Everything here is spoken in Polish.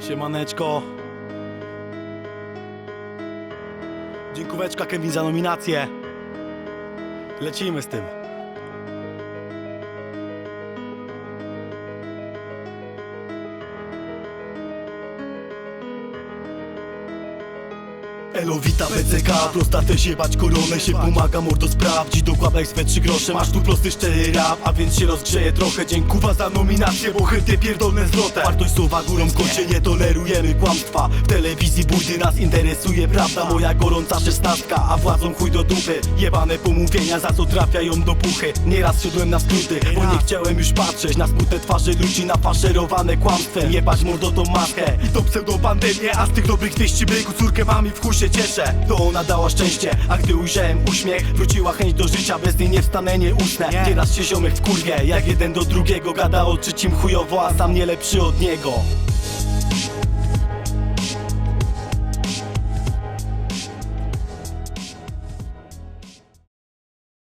Siemaneczko. Dziękóweczka Kevin za nominację. Lecimy z tym. Elowita PCK, prosta też jebać koronę się pomaga mordo sprawdzi. Dokładaj swe trzy grosze, masz tu prosty szczery rap A więc się rozgrzeje trochę, dziękuwa za nominację Bo chętnie pierdolne zwrotę Wartość słowa górą kocie, nie tolerujemy kłamstwa. W telewizji bójdy nas interesuje prawda. Moja gorąca szesnastka, a władzą chuj do dupy. Jebane pomówienia, za co trafiają do puchy. Nieraz szedłem na skróty, bo nie chciałem już patrzeć Na smutne twarze ludzi nafaszerowane kłamstwem. Jebać mordo tą maskę i to pseudopandemię A z tych dobrych wieści byku córkę mam i w się cieszę To ona dała szczęście, a gdy ujrzałem uśmiech Wróciła chęć do życia, bez niej nie wstanę, nie usnę. Nieraz się ziomek w kurwie, jak jeden do drugiego Gada o trzecim chujowo, a sam nie lepszy od niego